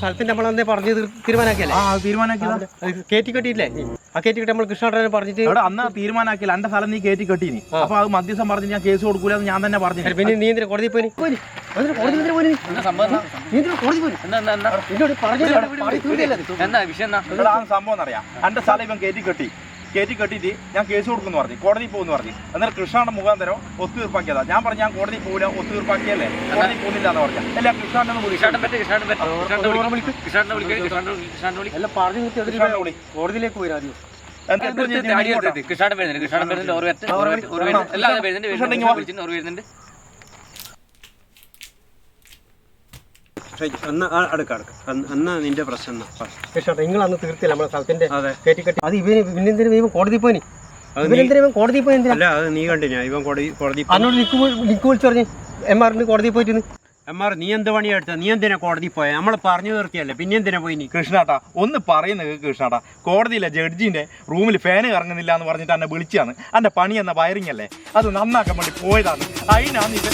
സ്ഥലത്തിന്റെ നമ്മൾ അന്നേ പറഞ്ഞ് തീരുമാനാക്കിയല്ലേ? കയറ്റി കെട്ടിയില്ലേ ആ കയറ്റി കെട്ടി നമ്മൾ കൃഷ്ണേട്ടനെ പറഞ്ഞിട്ട് അന്ന് തീരുമാനാക്കിയില്ല. എന്റെ സ്ഥലം നീ കയറ്റി കെട്ടിനി. അപ്പൊ അത് മധ്യസ്ഥം പറഞ്ഞ് ഞാൻ കേസ് കൊടുക്കൂല എന്ന് ഞാൻ തന്നെ പറഞ്ഞു. പിന്നെ നീ എന്തിനാ കോടതി പോയി സംഭവം എന്നറിയാം എന്റെ സ്ഥലം ഇവൻ കയറ്റി കെട്ടി. കയറ്റി കെട്ടിയിട്ട് ഞാൻ കേസ് കൊടുക്കുമെന്ന് പറഞ്ഞു. കോടതി പോകുന്നു പറഞ്ഞു. എന്നാൽ കൃഷ്ണയുടെ മുഖാന്തരം ഒത്തുതീർപ്പാക്കിയതാ. ഞാൻ പറഞ്ഞു ഞാൻ കോടതി പോകില്ല ഒത്തുതീർപ്പാക്കിയല്ലേ? കോടതി പോകുന്നില്ല എന്ന് പറഞ്ഞു. അല്ല കൃഷ്ണന്റെ പറ്റി കൃഷ്ണാട്ടൻ വിളിക്ക്. കൃഷ്ണാട്ടനെ വിളിക്ക് കൃഷ്ണാട്ടനെ അടുക്ക അടുക്ക. നിന്റെ പ്രശ്നം പക്ഷേ നിങ്ങൾ അന്ന് തീർത്തില്ല സ്ഥലത്തിന്റെ അതെ. കയറ്റി അത് ഇവന് പിന്നെന്തിനാ ഇവൻ കോടതി പോയി കോടതി പോയി എന്തിനാ? അത് നീ കണ്ടിനാ ഇവൻ കോടതി കോടതി അന്നോട് ലിക്ക് ലിക്ക് വിളിച്ചു പറഞ്ഞു എം ആറിന് കോടതി പോയിട്ട് എം ആർ നീ എന്ത് പണിയാ നീ എന്തിനാ കോടതി പോയ? നമ്മൾ പറഞ്ഞു നിർത്തിയല്ലേ പിന്നെ എന്തിനാ പോയി നീ കൃഷ്ണാട്ടാ ഒന്ന് പറയുന്നത് കൃഷ്ണാട്ടാ. കോടതിയിലെ ജഡ്ജിന്റെ റൂമിൽ ഫാന് കറങ്ങുന്നില്ല എന്ന് പറഞ്ഞിട്ട് എന്നെ വിളിച്ചാണ് എന്റെ പണി എന്ന വയറിംഗ് അല്ലേ? അത് നന്നാക്കാൻ വേണ്ടി പോയതാണ്. അതിനാണ് ഇത്